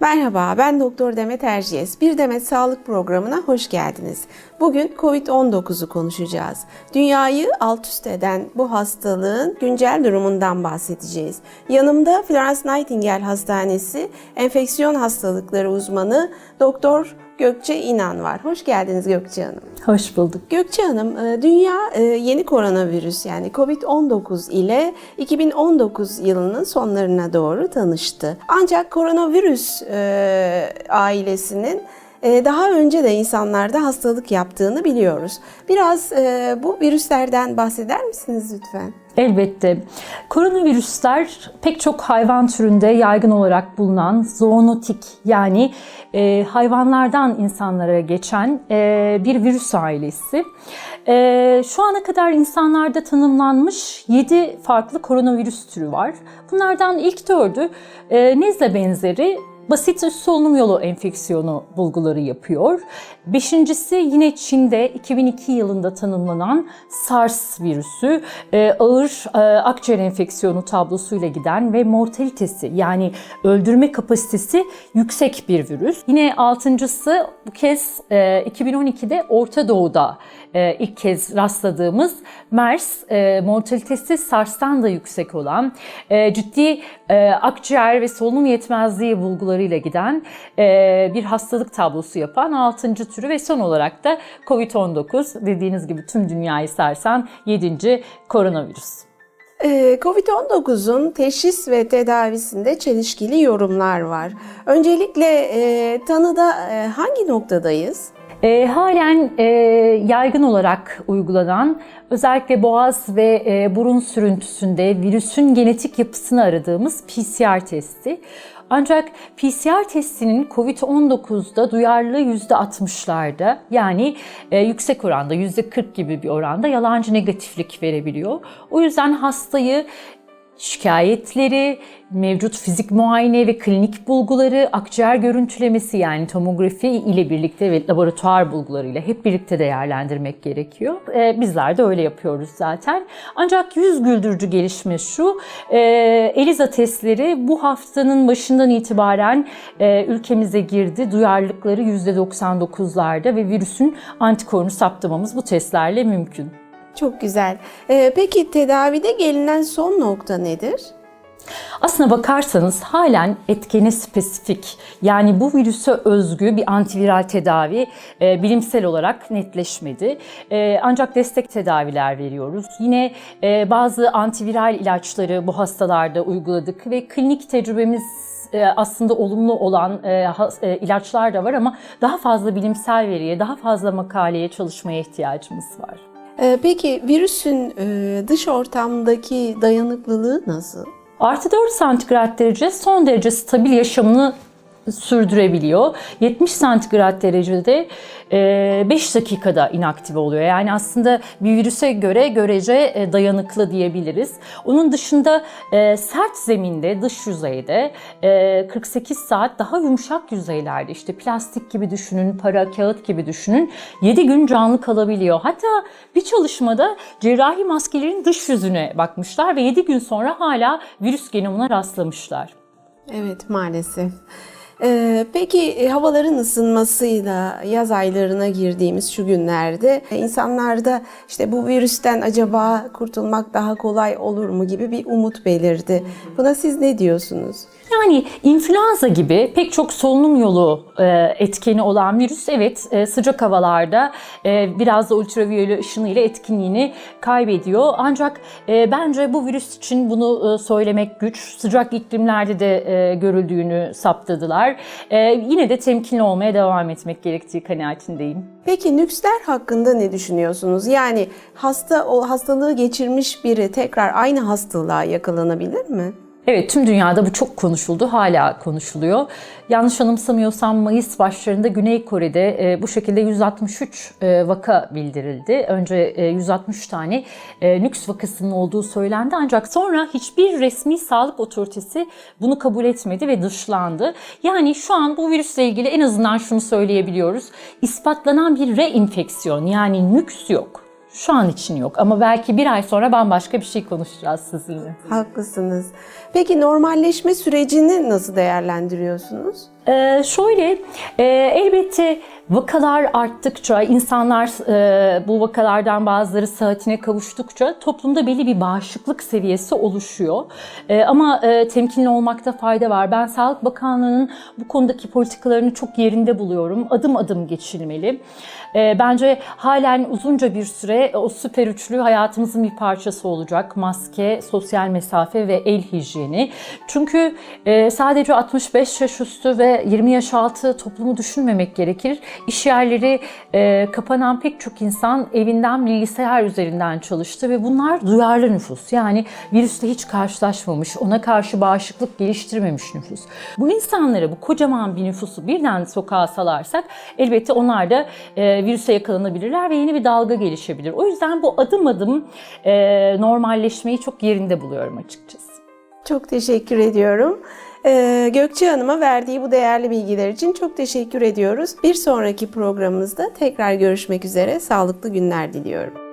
Merhaba, ben Doktor Demet Erciyes. Bir Demet Sağlık Programı'na hoş geldiniz. Bugün COVID-19'u konuşacağız. Dünyayı alt üst eden bu hastalığın güncel durumundan bahsedeceğiz. Yanımda Florence Nightingale Hastanesi Enfeksiyon Hastalıkları uzmanı Doktor Gökçe İnan var. Hoş geldiniz Gökçe Hanım. Hoş bulduk. Gökçe Hanım, e, dünya e, yeni koronavirüs yani COVID-19 ile 2019 yılının sonlarına doğru tanıştı. Ancak koronavirüs e, ailesinin daha önce de insanlarda hastalık yaptığını biliyoruz. Biraz e, bu virüslerden bahseder misiniz lütfen? Elbette. Koronavirüsler pek çok hayvan türünde yaygın olarak bulunan zoonotik yani e, hayvanlardan insanlara geçen e, bir virüs ailesi. Şu ana kadar insanlarda tanımlanmış 7 farklı koronavirüs türü var. Bunlardan ilk dördü e, nezle benzeri basit üst solunum yolu enfeksiyonu bulguları yapıyor. Beşincisi yine Çin'de 2002 yılında tanımlanan SARS virüsü e, ağır e, akciğer enfeksiyonu tablosuyla giden ve mortalitesi yani öldürme kapasitesi yüksek bir virüs. Yine altıncısı bu kez e, 2012'de Orta Doğu'da e, ilk kez rastladığımız MERS, e, mortalitesi SARS'tan da yüksek olan, e, ciddi e, akciğer ve solunum yetmezliği bulgularıyla giden e, bir hastalık tablosu yapan 6. türü ve son olarak da COVID-19 dediğiniz gibi tüm dünyayı sarsan 7. koronavirüs. Ee, Covid-19'un teşhis ve tedavisinde çelişkili yorumlar var. Öncelikle e, tanıda e, hangi noktadayız? E, halen e, yaygın olarak uygulanan özellikle boğaz ve e, burun sürüntüsünde virüsün genetik yapısını aradığımız PCR testi. Ancak PCR testinin COVID-19'da duyarlılığı %60'larda yani e, yüksek oranda %40 gibi bir oranda yalancı negatiflik verebiliyor. O yüzden hastayı şikayetleri, mevcut fizik muayene ve klinik bulguları, akciğer görüntülemesi yani tomografi ile birlikte ve laboratuvar bulgularıyla hep birlikte değerlendirmek gerekiyor. Ee, bizler de öyle yapıyoruz zaten. Ancak yüz güldürücü gelişme şu, e, ELISA testleri bu haftanın başından itibaren e, ülkemize girdi. Duyarlılıkları %99'larda ve virüsün antikorunu saptamamız bu testlerle mümkün. Çok güzel. Ee, peki tedavide gelinen son nokta nedir? Aslına bakarsanız halen etkene spesifik yani bu virüse özgü bir antiviral tedavi e, bilimsel olarak netleşmedi. E, ancak destek tedaviler veriyoruz. Yine e, bazı antiviral ilaçları bu hastalarda uyguladık ve klinik tecrübemiz e, aslında olumlu olan e, e, ilaçlar da var ama daha fazla bilimsel veriye, daha fazla makaleye çalışmaya ihtiyacımız var. Ee, peki virüsün e, dış ortamdaki dayanıklılığı nasıl? Artı 4 santigrat derece son derece stabil yaşamını sürdürebiliyor. 70 santigrat derecede 5 dakikada inaktive oluyor. Yani aslında bir virüse göre görece e, dayanıklı diyebiliriz. Onun dışında e, sert zeminde, dış yüzeyde e, 48 saat daha yumuşak yüzeylerde işte plastik gibi düşünün, para, kağıt gibi düşünün 7 gün canlı kalabiliyor. Hatta bir çalışmada cerrahi maskelerin dış yüzüne bakmışlar ve 7 gün sonra hala virüs genomuna rastlamışlar. Evet maalesef. Ee, peki e, havaların ısınmasıyla yaz aylarına girdiğimiz şu günlerde e, insanlarda işte bu virüsten acaba kurtulmak daha kolay olur mu gibi bir umut belirdi. Buna siz ne diyorsunuz? Yani influenza gibi pek çok solunum yolu e, etkeni olan virüs evet e, sıcak havalarda e, biraz da ultraviyole ışını ile etkinliğini kaybediyor. Ancak bence bu virüs için bunu söylemek güç. Sıcak iklimlerde de görüldüğünü saptadılar. Yine de temkinli olmaya devam etmek gerektiği kanaatindeyim. Peki nüksler hakkında ne düşünüyorsunuz? Yani hasta o hastalığı geçirmiş biri tekrar aynı hastalığa yakalanabilir mi? Evet tüm dünyada bu çok konuşuldu, hala konuşuluyor. Yanlış anımsamıyorsam Mayıs başlarında Güney Kore'de e, bu şekilde 163 e, vaka bildirildi. Önce e, 160 tane e, nüks vakasının olduğu söylendi ancak sonra hiçbir resmi sağlık otoritesi bunu kabul etmedi ve dışlandı. Yani şu an bu virüsle ilgili en azından şunu söyleyebiliyoruz. İspatlanan bir reinfeksiyon yani nüks yok. Şu an için yok ama belki bir ay sonra bambaşka bir şey konuşacağız sizinle. Haklısınız. Peki normalleşme sürecini nasıl değerlendiriyorsunuz? Ee, şöyle, e, elbette vakalar arttıkça, insanlar e, bu vakalardan bazıları sıhhatine kavuştukça toplumda belli bir bağışıklık seviyesi oluşuyor. E, ama e, temkinli olmakta fayda var. Ben Sağlık Bakanlığı'nın bu konudaki politikalarını çok yerinde buluyorum. Adım adım geçilmeli. E, bence halen uzunca bir süre o süper üçlü hayatımızın bir parçası olacak. Maske, sosyal mesafe ve el hijyeni. Çünkü e, sadece 65 yaş üstü ve 20 yaş altı toplumu düşünmemek gerekir. İş yerleri e, kapanan pek çok insan evinden bilgisayar üzerinden çalıştı ve bunlar duyarlı nüfus. Yani virüsle hiç karşılaşmamış, ona karşı bağışıklık geliştirmemiş nüfus. Bu insanlara, bu kocaman bir nüfusu birden sokağa salarsak elbette onlar da e, virüse yakalanabilirler ve yeni bir dalga gelişebilir. O yüzden bu adım adım e, normalleşmeyi çok yerinde buluyorum açıkçası. Çok teşekkür ediyorum. Ee, Gökçe Hanım'a verdiği bu değerli bilgiler için çok teşekkür ediyoruz. Bir sonraki programımızda tekrar görüşmek üzere. Sağlıklı günler diliyorum.